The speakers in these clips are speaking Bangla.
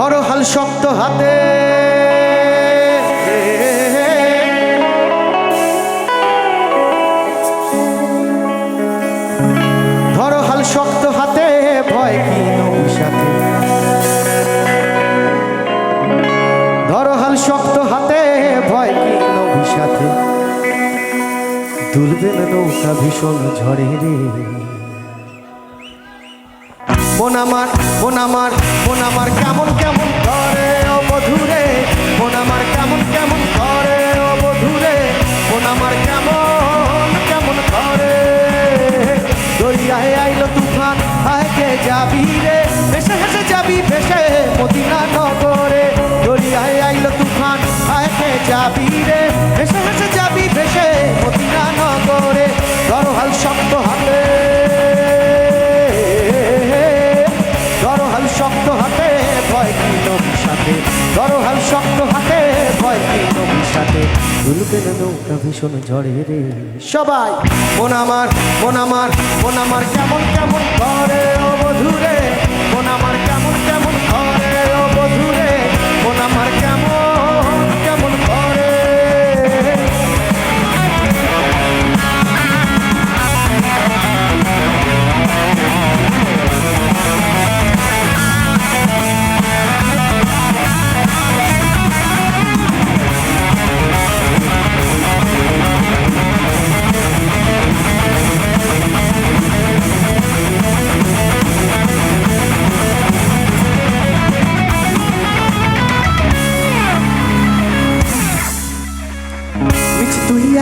ধরো হাল শক্ত হাতে। শক্ত হাতে, ভয় শক্ত হাতে, ভয় সাথে নৌকা ভীষণ ঝড়ে রে। মন আমার, কেমন কেমন আয়কে যাবি রে? ভেসে ভেসে যাবি ভেসে মদিনা নগরে সাথে। দরহাল শক্ত হাতে ভয় সাথে। দুলবে নৌকা ভীষণ ঝড়ে রে। সবাই মন আমার মন আমার মন আমার, কেমন কেমন করে ও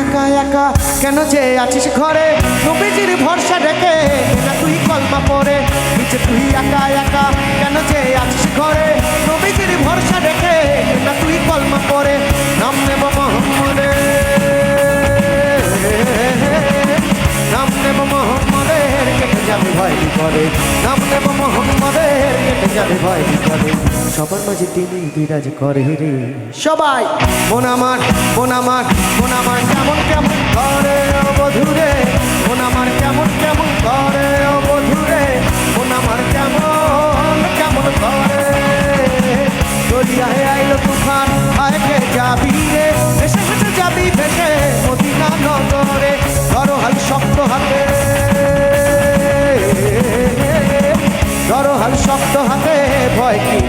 একা একা। কেন যে আছিস ঘরে? নবীজির ভরসা ডেকে। তুই কেটে বিপদে। সবার মাঝে তিনি বিরাজ করে রে। সবাই মন আমার মন মন কেমন কেমন করে ও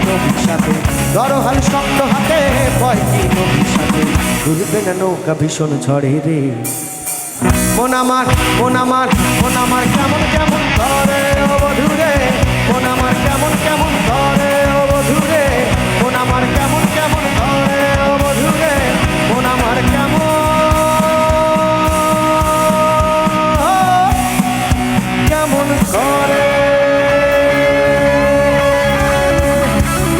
নবীর সাথে ধরো শক্ত হাতে ভয় কি নবীর সাথে। দুলবে না নৌকা ভীষণ ঝড়ে রে। মন আমার মন আমার মন আমার কেমন কেমন ঘরে ও বধুরে।